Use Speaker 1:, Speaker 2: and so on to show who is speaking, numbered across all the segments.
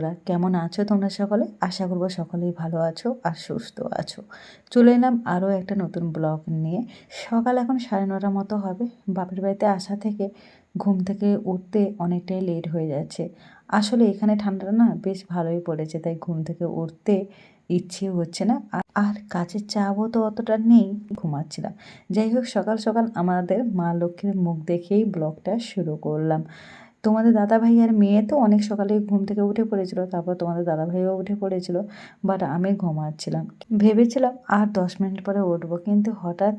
Speaker 1: বন্ধুরা, কেমন আছো তোমরা সকলে? আশা করব সকলেই ভালো আছো আর সুস্থ আছো। চলে এলাম আরও একটা নতুন ব্লগ নিয়ে। সকাল এখন সাড়ে নটার মতো হবে। বাপের বাড়িতে আসা থেকে ঘুম থেকে উঠতে অনেকটাই লেট হয়ে যাচ্ছে। আসলে এখানে ঠান্ডাটা না বেশ ভালোই পড়েছে, তাই ঘুম থেকে উঠতে ইচ্ছে হচ্ছে না। আর- কাছের চাপও তো অতটা নেই, ঘুমাচ্ছিলাম। যাই হোক, সকাল সকাল আমাদের মা লক্ষ্মীর মুখ দেখেই ব্লগটা শুরু করলাম। তোমাদের দাদা ভাই আর মেয়ে তো অনেক সকালে ঘুম থেকে উঠে পড়েছিল, তারপর তোমাদের দাদা ভাইও উঠে পড়েছিল বাট আমি ঘুমাচ্ছিলাম। ভেবেছিলাম আর দশ মিনিট পরে উঠবো, কিন্তু হঠাৎ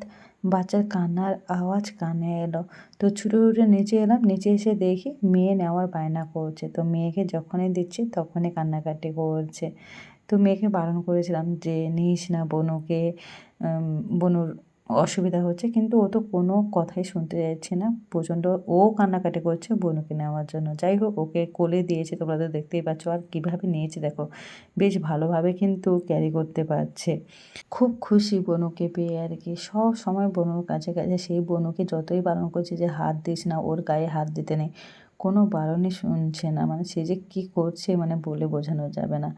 Speaker 1: বাচ্চার কান্নার আওয়াজ কানে এলো। তো ছুটে উঠে নিচে এলাম, নিচে এসে দেখি মেয়ে নেওয়ার বায়না করছে। তো মেয়েকে যখনই দিচ্ছি তখনই কান্নাকাটি করছে। তো মেয়েকে বারণ করেছিলাম যে, নিস না বনুকে বনুর অসুবিধা হচ্ছে, কিন্তু ও তো কোনো কথাই শুনতে চাইছে না। প্রচণ্ড ও কান্নাকাটি করছে বনুকে নেওয়ার জন্য। যাই হোক, ওকে কোলে দিয়েছে, তোমরা তো দেখতেই পাচ্ছ। আর কীভাবে নিয়েছে দেখো, বেশ ভালোভাবে কিন্তু ক্যারি করতে পারছে। খুব খুশি বনুকে পেয়ে আর কি। সব সময় বনুর কাছে কাছে সেই বনুকে যতই বারণ করছে যে হাত দিস না, ওর গায়ে হাত দিতে নেই। কোনো বারণই শুনছে না। মানে সে যে কী করছে মানে বলে বোঝানো যাবে না।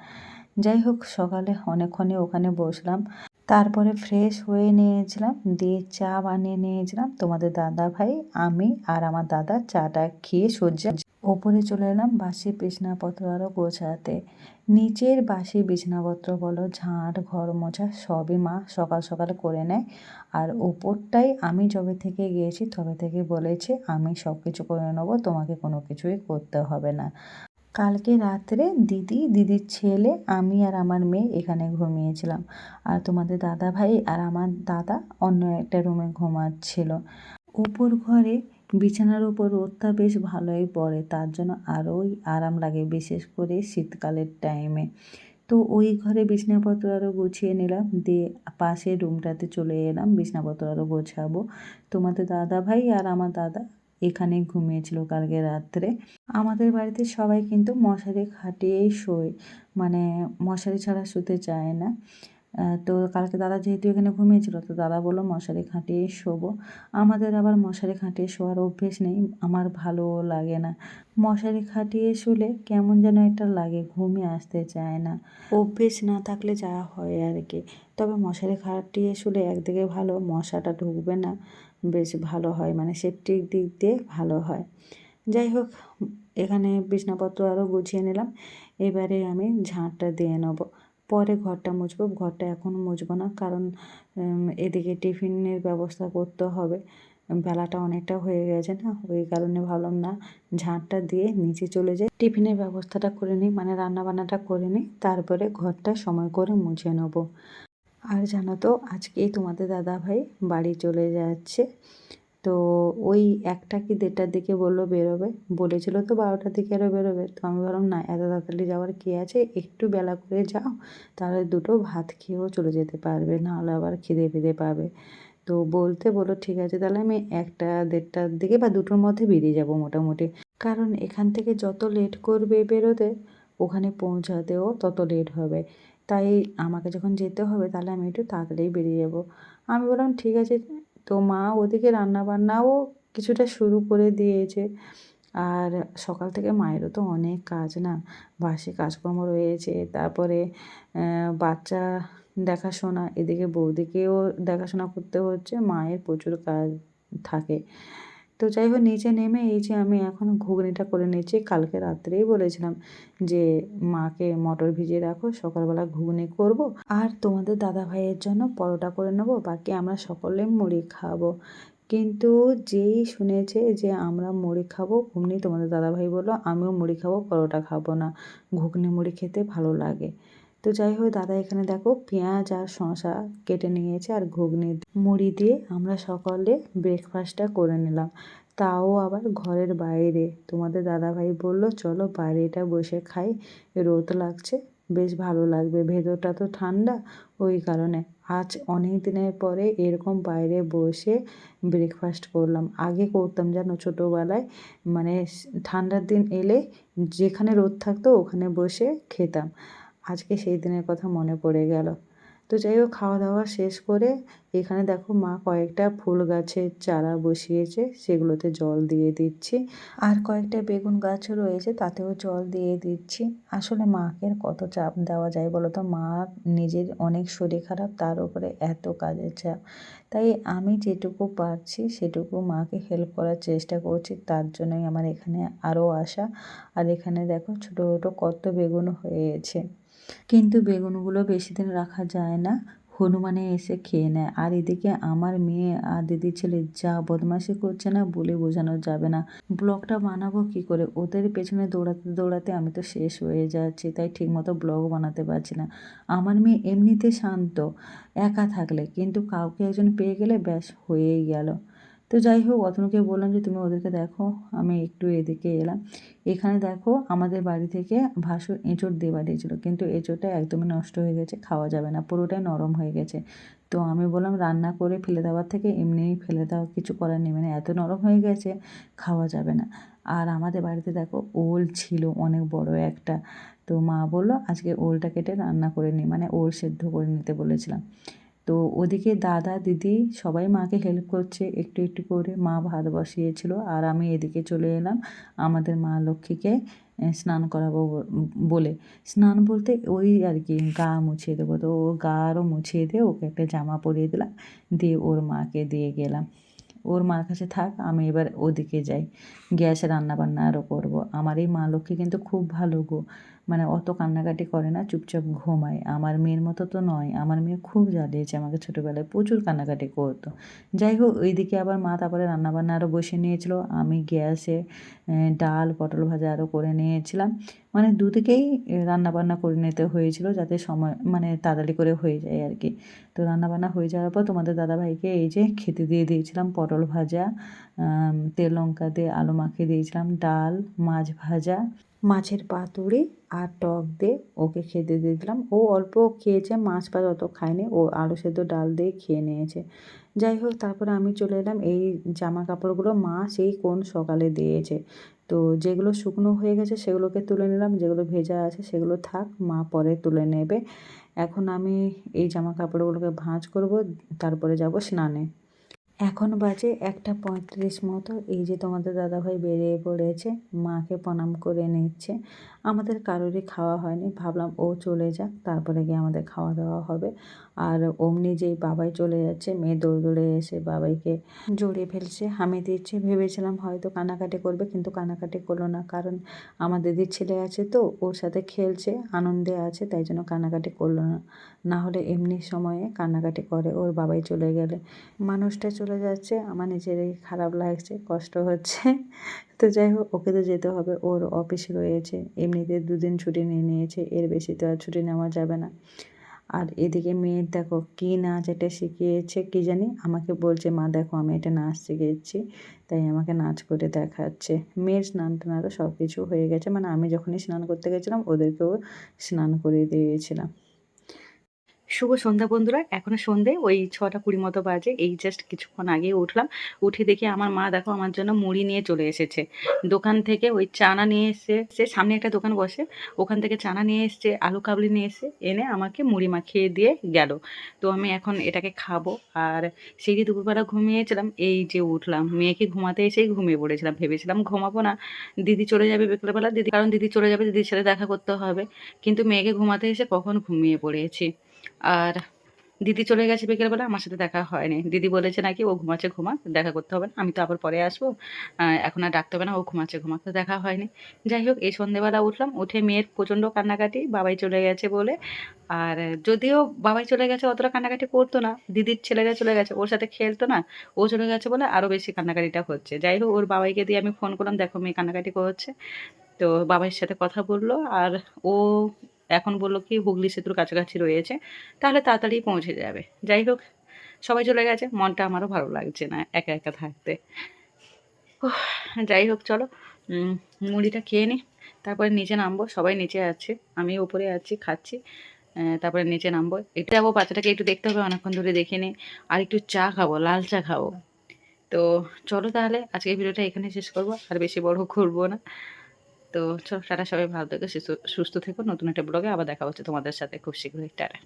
Speaker 1: যাই হোক, সকালে অনেকক্ষণই ওখানে বসলাম। তারপরে ফ্রেশ হয়ে নিয়েছিলাম, দিয়ে চা বানিয়ে নিয়েছিলাম। তোমাদের দাদা ভাই, আমি আর আমার দাদা চাটা খেয়ে সজ্জা। ওপরে চলে এলাম বাসি বিছনাপত্র আরও গোছাতে। নিচের বাসি বিছনাপত্র বলো, ঝাঁট, ঘর মোছা সবই মা সকাল সকাল করে নেয়। আর ওপরটাই আমি যবে থেকে গিয়েছি, তবে থেকে বলেছে আমি সব কিছু করে নেব, তোমাকে কোনো কিছুই করতে হবে না। কালকে রাত্রে দিদি, দিদির ছেলে, আমি আর আমার মেয়ে এখানে ঘুমিয়েছিলাম। আর তোমাদের দাদা ভাই আর আমার দাদা অন্য একটা রুমে ঘুমাচ্ছিল। উপর ঘরে বিছানার উপর রোদটা বেশ ভালোই পড়ে, তার জন্য আরোই আরাম লাগে, বিশেষ করে শীতকালের টাইমে তো ওই ঘরে বিছনাপত্র আরও গুছিয়ে নিলাম, দিয়ে পাশের রুমটাতে চলে এলাম, বিছনাপত্র আরও গোছাবো। তোমাদের দাদা ভাই আর আমার দাদা এখানে ঘুমিয়েছিল কালকে রাত্রে। আমাদের বাড়িতে সবাই কিন্তু মশারি খাটিয়েই শোয়। মানে মশারি ছাড়া শুতে চায় না। তো কালকে দাদা যেহেতু এখানে ঘুমিয়েছিল, তো দাদা বলল মশারি খাটিয়েই শোবো। আমাদের আবার মশারি খাটিয়ে শোয়ার অভ্যেস নেই, আমার ভালোও লাগে না। মশারি খাটিয়ে শুলে কেমন যেন একটা লাগে ঘুমিয়ে আসতে চায় না। অভ্যেস না থাকলে যা হয় আর কি। তবে মশারি খাটিয়ে শুলে একদিকে ভালো, মশাটা ঢুকবে না। বেশ ভালো হয় মানে সেফটির দিক দিয়ে ভালো হয়। যাই হোক, এখানে বিছনাপত্র আরও গুছিয়ে নিলাম। এবারে আমি ঝাঁটটা দিয়ে নেব। পরে ঘরটা মুছবো, ঘরটা এখন মুছবো না, কারণ এদিকে টিফিনের ব্যবস্থা করতে হবে। বেলাটা অনেকটা হয়ে গেছে না, ওই কারণে ভাবলাম না, ঝাঁটটা দিয়ে নিচে চলে যাই। টিফিনের ব্যবস্থাটা করে নিই মানে রান্না বান্নাটা করে নিই, তারপরে ঘরটা সময় করে মুছে নেব। আর জানো তো, আজকেই তোমাদের দাদা ভাই বাড়ি চলে যাচ্ছে। তো ওই একটা কি দেড়টার দিকে বলল বেরোবে? বলেছিল তো বারোটার দিকে আরও বেরোবে। তো আমি বললাম, না, এত তাড়াতাড়ি যাওয়ার কী আছে? একটু বেলা করে যাও, তাহলে দুটো ভাত খেয়েও চলে যেতে পারবে, নাহলে আবার খিদে ফিদে পাবে। তো বলতে বলো ঠিক আছে, তাহলে আমি একটা দেড়টার দিকে বা দুটোর মধ্যে বেরিয়ে যাব মোটামুটি। কারণ এখান থেকে যত লেট করবে বেরোতে, ওখানে পৌঁছাতেও তত লেট হবে। তাই আমাকে যখন যেতে হবে তাহলে আমি একটু তাড়াতাড়ি বেরিয়ে যাব। আমি বললাম, ঠিক আছে। তো মা ওদিকে রান্না বান্নাও কিছুটা শুরু করে দিয়েছে। আর সকাল থেকে মায়েরও তো অনেক কাজ না। বাসি কাজকর্ম রয়েছে, তারপরে বাচ্চা দেখাশোনা, এদিকে বৌদিকেও দেখাশোনা করতে হচ্ছে, মায়ের প্রচুর কাজ থাকে। তো যাই হোক নিচে নেমে এই যে আমি এখন ঘুগনিটা করে নিচ্ছি, কালকে রাত্রেই বলেছিলাম যে মাকে মটর ভিজিয়ে রাখো, সকালবেলা ঘুগনি করব আর তোমাদের দাদা ভাইয়ের জন্য পরোটা করে নেব, বাকি আমরা সকলে মুড়ি খাব। কিন্তু যেই শুনেছে যে আমরা মুড়ি খাব, অমনি তোমাদের দাদাভাই বলল, আমিও মুড়ি খাব, পরোটা খাব না। ঘুগনি মুড়ি খেতে ভালো লাগে। তো যাই হোক, দাদা এখানে দেখো পেঁয়াজ আর শশা কেটে নিয়েছে আর ঘুগনি মুড়ি দিয়ে আমরা সকলে ব্রেকফাস্টটা করে নিলাম। তাও আবার ঘরের বাইরে। তোমাদের দাদাভাই বলল, চলো বাইরেটা বসে খাই, রোদ লাগছে, বেশ ভালো লাগবে। ভেতরটা তো ঠান্ডা, ওই কারণে। আজ অনেক দিনের পরে এরকম বাইরে বসে ব্রেকফাস্ট করলাম। আগে করতাম জানো ছোটোবেলায় মানে ঠান্ডার দিন এলে যেখানে রোদ থাকতো ওখানে বসে খেতাম। আজকে সেই দিনের কথা মনে পড়ে গেল। তো যাই হোক খাওয়া দাওয়া শেষ করে এখানে দেখো মা কয়েকটা ফুল গাছের চারা বসিয়েছে, সেগুলোতে জল দিয়ে দিচ্ছি। আর কয়েকটা বেগুন গাছও রয়েছে, তাতেও জল দিয়ে দিচ্ছি। আসলে মাকে কত চাপ দেওয়া যায় বলো তো? মা নিজের অনেক শরীর খারাপ, তার উপরে এত কাজের চাপ। তাই আমি যেটুকু পারছি, সেটুকু মাকে হেল্প করার চেষ্টা করছি। তার জন্যই আমার এখানে আরও আসা আর এখানে দেখো ছোটো ছোটো কত বেগুন হয়েছে। কিন্তু বেগুনগুলো বেশি দিন রাখা যায় না। হনুমানে এসে খেয়ে নেয়। আর এদিকে আমার মেয়ে আর দিদি ছেলে যা বদমাশি করছে না বলে বোঝানো যাবে না। ব্লগটা বানাবো কি করে? ওদের পেছনে দৌড়াতে দৌড়াতে আমি তো শেষ হয়ে যাচ্ছি, তাই ঠিকমতো ব্লগ বানাতে পারছি না। আমার মেয়ে এমনিতে শান্ত, একা থাকলে, কিন্তু কাউকে একজন পেয়ে গেলে ব্যাস হয়েই গেল। তো যাই হোক, অতনুকে বললাম যে, তুমি ওদেরকে দেখো। আমি একটু এদিকে এলাম। এখানে দেখো, আমাদের বাড়ি থেকে ভাসুর এঁচড় দিয়ে পাঠিয়েছিল। কিন্তু এঁচড়টা একদমই নষ্ট হয়ে গেছে, খাওয়া যাবে না, পুরোটাই নরম হয়ে গেছে। তো আমি বললাম, রান্না করে ফেলে দেওয়ার থেকে এমনিই ফেলে দেওয়া কিছু করার নেই। মানে এত নরম হয়ে গেছে, খাওয়া যাবে না। আর আমাদের বাড়িতে দেখো, ওল ছিল অনেক বড় একটা। তো মা বলল, আজকে ওলটা কেটে রান্না করে নিই মানে ওল সেদ্ধ করে নিতে বলেছিলাম। তো ওদিকে দাদা, দিদি সবাই মাকে হেল্প করছে। একটু একটু করে মা ভাত বসিয়েছিল আর আমি এদিকে চলে এলাম আমাদের মা লক্ষ্মীকে স্নান করাবো বলে। স্নান বলতে ওই আর কি, গা মুছিয়ে দেবো। তো ও গা আরও মুছিয়ে দিয়ে ওকে একটা জামা পরিয়ে দিলাম, দিয়ে ওর মাকে দিয়ে গেলাম। ওর মার কাছে থাক, আমি এবার ওদিকে যাই। গ্যাসে রান্না বান্না আরও করব। আমার এই মা লক্ষ্মী কিন্তু খুব ভালো গো। মানে অত কান্নাকাটি করে না, চুপচাপ ঘুমায়। আমার মেয়ের মতো তো নয়, আমার মেয়ে খুব জ্বালিয়েছে আমাকে ছোটোবেলায়, প্রচুর কান্নাকাটি করতো। যাই হোক, ওইদিকে আবার মা তারপরে রান্নাবান্না আরও বসে নিয়েছিল, আমি গ্যাসে ডাল, পটল ভাজা আরও করে নিয়েছিলাম। মানে দুদিকেই রান্নাবান্না করে নিতে হয়েছিল যাতে সময় মানে তাড়াতাড়ি করে হয়ে যায় আর কি তো রান্নাবান্না হয়ে যাওয়ার পর তোমাদের দাদাভাইকে এই যে খেতে দিয়ে দিয়েছিলাম পটল ভাজা তেল লঙ্কা দিয়ে আলু মাখিয়ে দিয়েছিলাম, ডাল, মাছ ভাজা, মাছের পাতুড়ি আর টক দিয়ে ওকে খেতে দিয়ে দিলাম। ও অল্প খেয়েছে, মাছ ভাত অত খায়নি, ও আলু সেদ্ধ ডাল দিয়ে খেয়ে নিয়েছে। যাই হোক, তারপরে আমি চলে এলাম, এই জামা কাপড়গুলো মা সেই কোন সকালে দিয়েছে। তো যেগুলো শুকনো হয়ে গেছে সেগুলোকে তুলে নিলাম, যেগুলো ভেজা আছে সেগুলো থাক, মা পরে তুলে নেবে। এখন আমি এই জামা কাপড়গুলোকে ভাঁজ করব, তারপরে যাব স্নানে। এখন বাজে একটা পঁয়ত্রিশ মতো। এই যে তোমাদের দাদাভাই বেরিয়ে পড়েছে, মাকে প্রণাম করে নিচ্ছে। আমাদের কারোরই খাওয়া হয়নি। ভাবলাম ও চলে যাক, তারপরে গিয়ে আমাদের খাওয়া দাওয়া হবে। আর অমনি যেই বাবাই চলে যাচ্ছে, মেয়ে দৌড় দৌড়ে এসে বাবাইকে জড়িয়ে ফেলছে। হামি দিচ্ছে, ভেবেছিলাম হয়তো কানাকাটি করবে, কিন্তু কানাকাটি করল না। কারণ আমার দিদির ছেলে আছে তো, ওর সাথে খেলছে, আনন্দে আছে, তাই জন্য কানাকাটি করল না। না হলে এমনি সময়ে কান্নাকাটি করে, ওর বাবাই চলে গেলে। মানুষটা চলে যাচ্ছে, আমার নিজেরই খারাপ লাগছে, কষ্ট হচ্ছে। তো যাই হোক, ওকে তো যেতে হবে, ওর অফিস রয়েছে। এমনিতে দুদিন ছুটি নিয়ে নিয়েছে, এর বেশি তো আর ছুটি নেওয়া যাবে না। আর এদিকে মেয়ের দেখো কী নাচ এটা শিখিয়েছে কী জানি, আমাকে বলছে, মা দেখো আমি এটা নাচ শিখেছি তাই আমাকে নাচ করে দেখাচ্ছে। মেয়ের স্নান টানারও সব কিছু হয়ে গেছে মানে আমি যখনই স্নান করতে গেছিলাম ওদেরকেও স্নান করে দিয়েছিলাম।
Speaker 2: শুভ সন্ধ্যা বন্ধুরা, এখনও সন্ধে, ওই ছটা কুড়ি মতো বাজে, এই জাস্ট কিছুক্ষণ আগে উঠলাম, উঠে দেখি আমার মা দেখো আমার জন্য মুড়ি নিয়ে চলে এসেছে। দোকান থেকে ওই চানা নিয়ে এসে, সে সামনে একটা দোকান বসে, ওখান থেকে চানা নিয়ে এসছে আলু কাবলি নিয়ে এসে, এনে আমাকে মুড়ি মাখিয়ে দিয়ে গেল। তো আমি এখন এটাকে খাব, আর সেই যে দুপুরবেলা ঘুমিয়েছিলাম, এই যে উঠলাম, মেয়েকে ঘুমাতে এসেই ঘুমিয়ে পড়েছিলাম, ভেবেছিলাম ঘুমাবো না, দিদি চলে যাবে বিকেলবেলা, দিদি, কারণ দিদি চলে যাবে, দিদির সাথে দেখা করতে হবে, কিন্তু মেয়েকে ঘুমাতে এসে কখন ঘুমিয়ে পড়েছি? আর দিদি চলে গেছে বিকেলবেলা, আমার সাথে দেখা হয়নি। দিদি বলেছে নাকি ও ঘুমাচ্ছে, ঘুমাক, দেখা করতে হবে না। আমি তো আবার পরে আসব। এখন আর ডাকতে হবে না, ও ঘুমাচ্ছে, ঘুমাক। তো দেখা হয়নি। যাই হোক, এই সন্ধেবেলা উঠলাম, উঠে মেয়ের প্রচণ্ড কান্নাকাটি, বাবাই চলে গেছে বলে। আর যদিও বাবাই চলে গেছে, অতটা কান্নাকাটি করতো না, দিদির ছেলেরা চলে গেছে, ওর সাথে খেলতো না, ও চলে গেছে বলে আরও বেশি কান্নাকাটিটা হচ্ছে। যাই হোক, ওর বাবাইকে দিয়ে আমি ফোন করলাম, দেখো মেয়ে কান্নাকাটি করছে। তো বাবার সাথে কথা বলল, আর ও এখন বলল কি, হুগলি সেতুর কাছাকাছি রয়েছে, তাহলে তাড়াতাড়ি পৌঁছে যাবে। যাই হোক, সবাই চলে গেছে, মনটা আমারও ভালো লাগছে না একা একা থাকতে। যাই হোক, চলো মুড়িটা খেয়ে নিই তারপরে নিচে নামবো, সবাই নিচে আছে, আমি উপরে আছি, খাচ্ছি তারপরে নিচে নামবো। একটু যাব, বাচ্চাটাকে একটু দেখতে হবে, অনেকক্ষণ ধরে দেখে নিই আর একটু চা খাব, লাল চা খাব। তো চলো তাহলে আজকে ভিডিওটা এখানে শেষ করব, আর বেশি বড় করব না। তো টাটা, সবাই ভালো থেকো সুস্থ থেকো। নতুন একটা ব্লগে আবার দেখা হচ্ছে তোমাদের সাথে। খুব শীঘ্রই, টাটা।